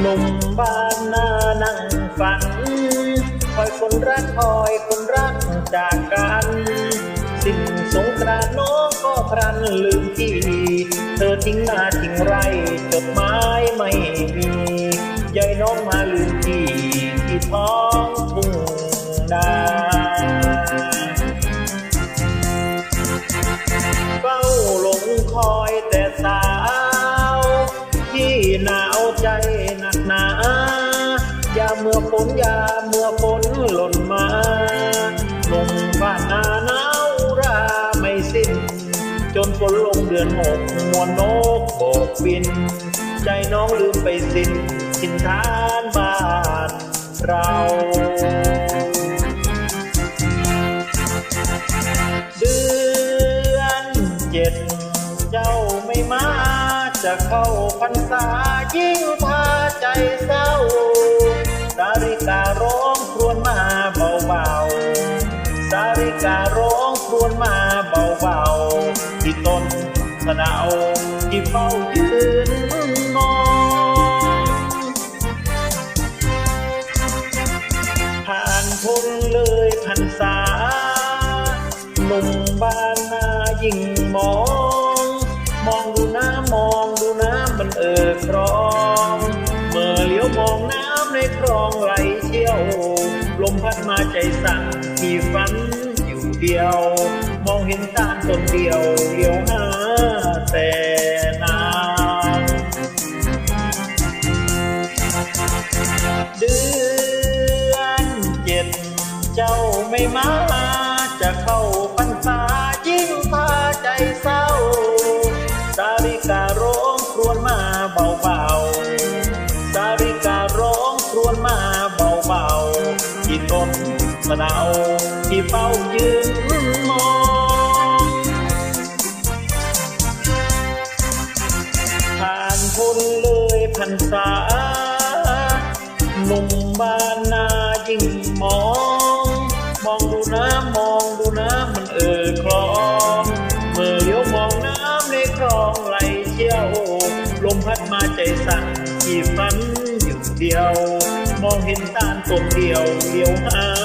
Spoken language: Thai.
หนุ่มบ้านนานั่งฝัน คอยคนรักคอยคนรักจากกัน สิ่งสงกรานน้องก็ครันลืมพี่ เธอทิ้งหน้าทิ้งไรจดหมายไม่มีใหญ่น้องมาลืมพี่ที่ท้อ หนาอย่าเมื่อฝนอย่าเมื่อฝนหล่นมาหนุ่มบ้านนาหนาวราไม่สิ้น จนฝนลงเดือนหกมวนนกโบกบิน ใจน้องลืมไปสิ้นทินทานบ้านเราเดือนเจ็ดเจ้าไม่มาจะเข้าพรรษายิ่ง ใจเศร้า สาริการ้องครวญมาเบาๆ สาริการ้องครวญมาเบาๆ ที่ต้นสะเดาที่เฝ้ายืนมองผ่านพ้นเลยพรรษาหนุ่มบ้านนายิ่งมอง มองดูน้ำมองดูน้ำมันเอ่อครองเมื่อเลี้ ยวมองน้ำในคลองไหลเชี่ยว ลมพัดมาใจสั่นที่ฝันอยู่เดียว มองเห็นตาลต้นเดียวเลี้ยวหาแต่นาเดือนเจ็ดเจ้าไม่มาจะเข้าพรรษายิ่งพาใจเศร้า สาริการ้องครวญมาเบา สะเดาที่เฝ้ายืนมองผ่านพ้นเลยพรรษาหนุ่มบ้านนายิ่งมอง มองดูน้ำมองดูน้ำมันเอ่อคลองเมื่อเลี้ยวมองน้ำในคลองไหลเชี่ยว ลมพัดมาใจสั่นที่ฝันอยู่เดียว มองเห็นตาลต้นเดียวเดียวหา